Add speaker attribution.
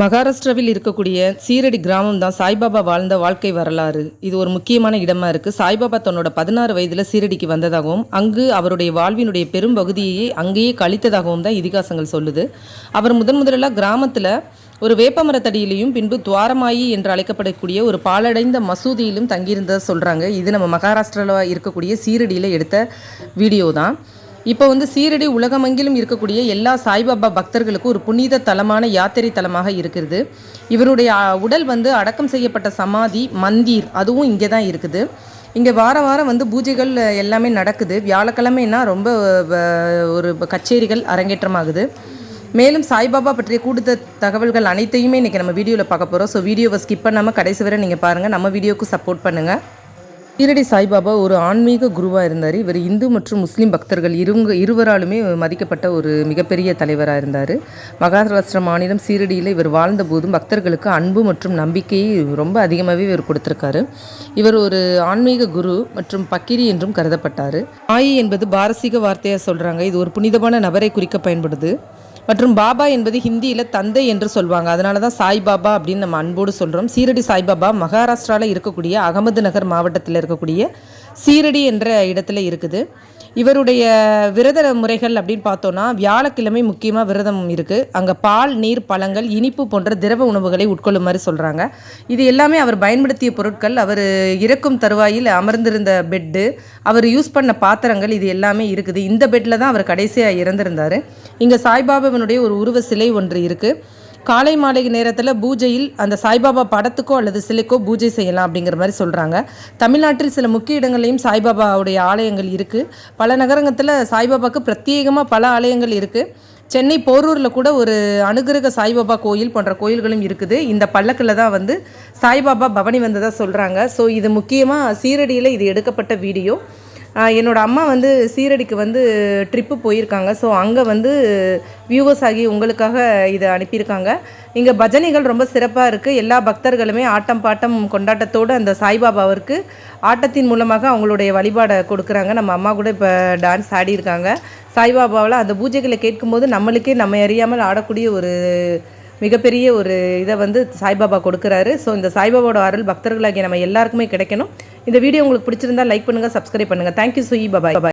Speaker 1: மகாராஷ்டிராவில் இருக்கக்கூடிய சீரடி கிராமம் தான் சாய்பாபா வாழ்ந்த வாழ்க்கை வரலாறு. இது ஒரு முக்கியமான இடமா இருக்கு. சாய்பாபா தன்னோட பதினாறு வயதுல சீரடிக்கு வந்ததாகவும் அங்கு அவருடைய வாழ்வினுடைய பெரும் பகுதியை அங்கேயே கழித்ததாகவும் தான் இதிகாசங்கள் சொல்லுது. அவர் முதன் முதலில் கிராமத்தில் ஒரு வேப்பமரத்தடியிலையும் பின்பு துவாரமாயி என்று அழைக்கப்படக்கூடிய ஒரு பாலடைந்த மசூதியிலும் தங்கியிருந்ததை சொல்கிறாங்க இது நம்ம மகாராஷ்டிராவில் இருக்கக்கூடிய சீரடியில் எடுத்த வீடியோ தான். இப்போ வந்து சீரடி உலகமெங்கிலும் இருக்கக்கூடிய எல்லா சாய்பாபா பக்தர்களுக்கும் ஒரு புனித தலமான யாத்திரை தலமாக இருக்கிறது. இவருடைய உடல் வந்து அடக்கம் செய்யப்பட்ட சமாதி மந்திர் அதுவும் இங்கே தான் இருக்குது. இங்கே வார வாரம் வந்து பூஜைகள் எல்லாமே நடக்குது. வியாழக்கிழமைனா ரொம்ப வ- ஒரு கச்சேரிகள் அரங்கேற்றமாகுது. மேலும் சாய்பாபா பற்றிய கூடுதல் தகவல்கள் அனைத்தையுமே இன்றைக்கி நம்ம வீடியோவில் பார்க்க போகிறோம் ஸோ வீடியோவை ஸ்கிப் பண்ணாமல் கடைசி வரை நீங்கள் பாருங்கள் நம்ம வீடியோவுக்கு சப்போர்ட் பண்ணுங்கள் ஷீரடி சாய்பாபா ஒரு ஆன்மீக குருவாக இருந்தார். இவர் இந்து மற்றும் முஸ்லீம் பக்தர்கள் இருங்க இருவராலுமே மதிக்கப்பட்ட ஒரு மிகப்பெரிய தலைவராக இருந்தார். மகாராஷ்டிரா மாநிலம் சீரடியில் இவர் வாழ்ந்த போதும் பக்தர்களுக்கு அன்பு மற்றும் நம்பிக்கையை ரொம்ப அதிகமாகவே இவர் கொடுத்துருக்காரு. இவர் ஒரு ஆன்மீக குரு மற்றும் பக்கிரி என்றும் கருதப்பட்டார். ஆயி என்பது பாரசீக வார்த்தையாக சொல்கிறாங்க இது ஒரு புனிதமான நபரை குறிக்க பயன்படுது. மற்றும் பாபா என்பது ஹிந்தியில் தந்தை என்று சொல்வாங்க. அதனால தான் சாய்பாபா அப்படின்னு நம்ம அன்போடு சொல்கிறோம் சீரடி சாய்பாபா மகாராஷ்டிராவில் இருக்கக்கூடிய அகமது நகர் மாவட்டத்தில் இருக்கக்கூடிய சீரடி என்ற இடத்துல இருக்குது. இவருடைய விரத முறைகள் அப்படின்னு பார்த்தோன்னா வியாழக்கிழமை முக்கியமாக விரதம் இருக்குது அங்கே பால் நீர் பழங்கள் இனிப்பு போன்ற திரவ உணவுகளை உட்கொள்ளுமாறு சொல்கிறாங்க இது எல்லாமே அவர் பயன்படுத்திய பொருட்கள். அவர் இறக்கும் தருவாயில் அமர்ந்திருந்த பெட்டு அவர் யூஸ் பண்ண பாத்திரங்கள் இது எல்லாமே இருக்குது. இந்த பெட்டில் தான் அவர் கடைசியாக இறந்திருந்தார். இங்கே சாய்பாபாவினுடைய ஒரு உருவ சிலை ஒன்று இருக்குது காலை மாலை நேரத்தில் பூஜையில் அந்த சாய்பாபா படத்துக்கோ அல்லது சிலைக்கோ பூஜை செய்யலாம் அப்படிங்கிற மாதிரி சொல்கிறாங்க தமிழ்நாட்டில் சில முக்கிய இடங்கள்லையும் சாய்பாபாவுடைய ஆலயங்கள் இருக்குது பல நகரங்கத்தில் சாய்பாபாவுக்கு பிரத்யேகமாக பல ஆலயங்கள் இருக்குது சென்னை போரூரில் கூட ஒரு அனுகிரக சாய்பாபா கோயில் போன்ற கோயில்களும் இருக்குது. இந்த பல்லக்கில் தான் வந்து சாய்பாபா பவனி வந்ததாக சொல்கிறாங்க ஸோ இது முக்கியமாக சீரடியில் இது எடுக்கப்பட்ட வீடியோ. என்னோட அம்மா வந்து சீரடிக்கு வந்து ட்ரிப்பு போயிருக்காங்க. ஸோ அங்கே வந்து வியூவர்ஸ் ஆகி உங்களுக்காக இதை அனுப்பியிருக்காங்க. இங்கே பஜனைகள் ரொம்ப சிறப்பாக இருக்குது எல்லா பக்தர்களுமே ஆட்டம் பாட்டம் கொண்டாட்டத்தோடு அந்த சாய்பாபாவிற்கு ஆட்டத்தின் மூலமாக அவங்களுடைய வழிபாடை கொடுக்குறாங்க. நம்ம அம்மா கூட இப்போ டான்ஸ் ஆடியிருக்காங்க. சாய்பாபாவில் அந்த பூஜைகளை கேட்கும்போது நம்மளுக்கே நம்ம அறியாமல் ஆடக்கூடிய ஒரு மிகப்பெரிய ஒரு இதை வந்து சாய்பாபா கொடுக்குறாரு. ஸோ இந்த சாய்பாபாவோட அருள் பக்தர்களாகிய நம்ம எல்லாருக்குமே கிடைக்கணும். இந்த வீடியோ உங்களுக்கு பிடிச்சிருந்தா லைக் பண்ணுங்கள் சப்ஸ்கிரைப் பண்ணுங்கள் தேங்க்யூ சுயி பாபாய் பாபாய்